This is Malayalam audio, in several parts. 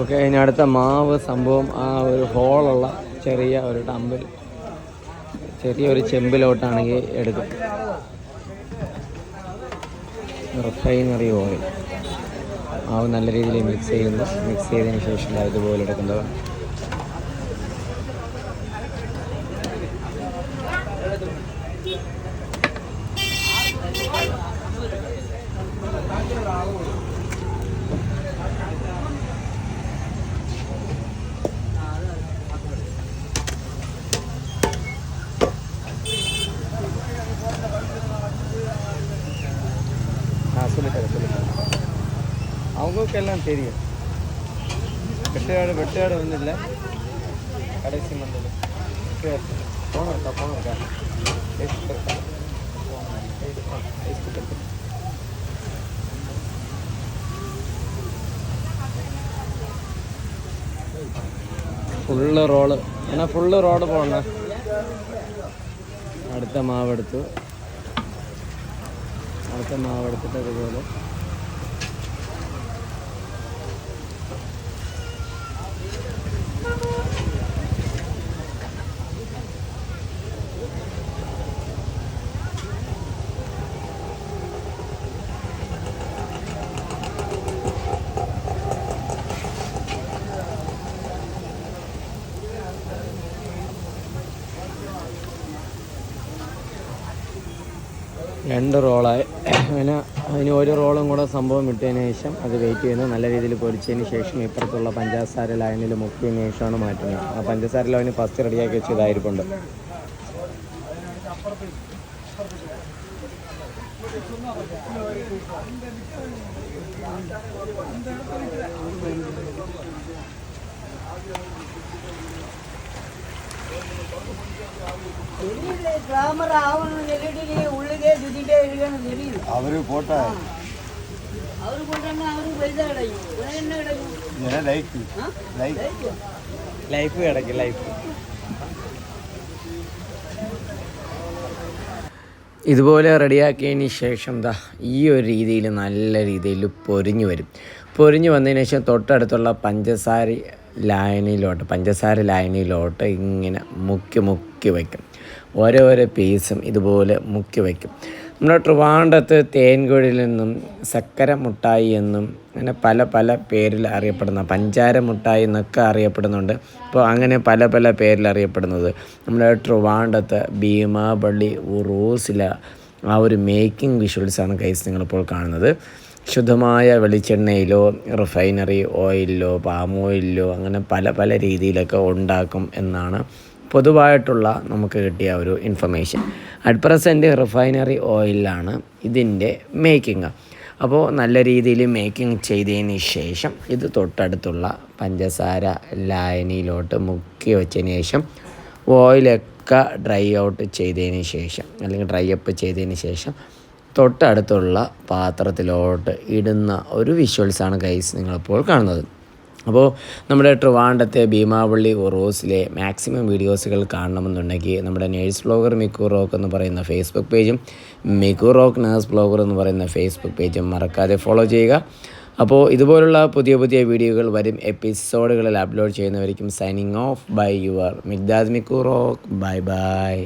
ഓക്കെ ഇനി അടുത്ത മാവ് സംഭവം ആ ഒരു ഹോളുള്ള ചെറിയ ഒരു ടമ്പിൽ. ചെറിയൊരു ചെമ്പിലോട്ടാണെങ്കിൽ എടുക്കും. റിഫൈനറി ഓയിൽ മാവ് നല്ല രീതിയിൽ മിക്സ് ചെയ്യുന്നു. മിക്സ് ചെയ്തതിന് ശേഷം ഇതുപോലെ എടുക്കുന്നത് ஆ சொல்லித்தரேன் சொல்லித்தரேன் அவங்களுக்கெல்லாம் தெரியும் வெட்டுக்காடு வெட்டுக்காடு வந்து இல்லை கடைசி மந்தது ஃபோன் இருக்கா ஃபோன் இருக்கா ஃபேஸ்புக் இருக்கா ஃபேஸ்புக் இருக்கு ഫുള്ള് റോള് എന്നാ ഫുള്ള് റോഡ് പോകണ അടുത്ത മാവെടുത്തു അടുത്ത മാവെടുത്തിട്ട് രണ്ട് റോളായി. അങ്ങനെ അതിന് ഒരു റോളും കൂടെ സംഭവം ഇട്ടതിന് ശേഷം അത് വെയിറ്റ് ചെയ്യുന്നു. നല്ല രീതിയിൽ പൊരിച്ചതിന് ശേഷം ഇപ്പുറത്തുള്ള പഞ്ചസാര ലൈനിൽ മുക്കിയതിന് ശേഷമാണ് മാറ്റുന്നത്. ആ പഞ്ചസാര ലൈന് ഫസ്റ്റ് റെഡിയാക്കി വെച്ച് ഇതായിരിപ്പുണ്ട് ഗ്ലാമർ ഉള്ള അവർ പോട്ടെ. ഇതുപോലെ റെഡിയാക്കിയതിന് ശേഷം ദാ ഈ ഒരു രീതിയിൽ നല്ല രീതിയിൽ പൊരിഞ്ഞു വരും. പൊരിഞ്ഞു വന്നതിന് ശേഷം തൊട്ടടുത്തുള്ള പഞ്ചസാര ലായനിയിലോട്ട് പഞ്ചസാര ലായനിയിലോട്ട് ഇങ്ങനെ മുക്കി മുക്കി വയ്ക്കും ഓരോരോ പീസും ഇതുപോലെ മുക്കി വയ്ക്കും നമ്മുടെ ട്രിവാണ്ടത്ത് തേൻകുഴിൽ നിന്നും സക്കര മുട്ടായി എന്നും അങ്ങനെ പല പല പേരിൽ അറിയപ്പെടുന്ന പഞ്ചാര മുട്ടായി എന്നൊക്കെ അറിയപ്പെടുന്നുണ്ട്. അപ്പോൾ അങ്ങനെ പല പല പേരിൽ അറിയപ്പെടുന്നത്. നമ്മുടെ ട്രിവാണ്ടത്ത് ഭീമാപള്ളി ഉറൂസില ആ ഒരു മേക്കിംഗ് വിഷ്വൽസാണ് കൈസ് നിങ്ങളിപ്പോൾ കാണുന്നത്. ശുദ്ധമായ വെളിച്ചെണ്ണയിലോ റിഫൈനറി ഓയിലിലോ പാം ഓയിലിലോ അങ്ങനെ പല പല രീതിയിലൊക്കെ ഉണ്ടാക്കും എന്നാണ് പൊതുവായിട്ടുള്ള നമുക്ക് കിട്ടിയ ഒരു ഇൻഫർമേഷൻ അറ്റ് പ്രസന്റ് റിഫൈനറി ഓയിലാണ് ഇതിന്റെ മേക്കിംഗ് അപ്പോൾ നല്ല രീതിയിൽ മേക്കിംഗ് ചെയ്തതിന് ശേഷം ഇത് തൊട്ടടുത്തുള്ള പഞ്ചസാര ലായനിയിലോട്ട് മുക്കി വെച്ചതിന് ശേഷം ഓയിലൊക്കെ ഡ്രൈ ഔട്ട് ചെയ്തതിന് ശേഷം അല്ലെങ്കിൽ ഡ്രൈ അപ്പ് ചെയ്തതിന് ശേഷം തൊട്ടടുത്തുള്ള പാത്രത്തിലോട്ട് ഇടുന്ന ഒരു വിഷ്വൽസാണ് ഗൈസ് നിങ്ങളിപ്പോൾ കാണുന്നത്. അപ്പോൾ നമ്മുടെ ട്രിവാണ്ടത്തെ ഭീമാവള്ളി ഉറൂസിലെ മാക്സിമം വീഡിയോസുകൾ കാണണമെന്നുണ്ടെങ്കിൽ നമ്മുടെ നേഴ്സ് ബ്ലോഗർ മിക്കു റോക്ക് എന്ന് പറയുന്ന ഫേസ്ബുക്ക് പേജും മിക്കു റോക്ക് നേഴ്സ് ബ്ലോഗർ എന്ന് പറയുന്ന ഫേസ്ബുക്ക് പേജും മറക്കാതെ ഫോളോ ചെയ്യുക. അപ്പോൾ ഇതുപോലുള്ള പുതിയ പുതിയ വീഡിയോകൾ വരും. എപ്പിസോഡുകളിൽ upload ചെയ്യുന്നവരിക്കും signing off by your Migdas Mikku rock. Bye bye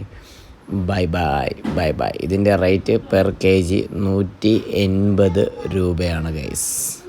bye bye bye bye ഇതിന്റെ റേറ്റ് പെർ കെ ജി നൂറ്റി എൺപത് രൂപയാണ് ഗൈസ്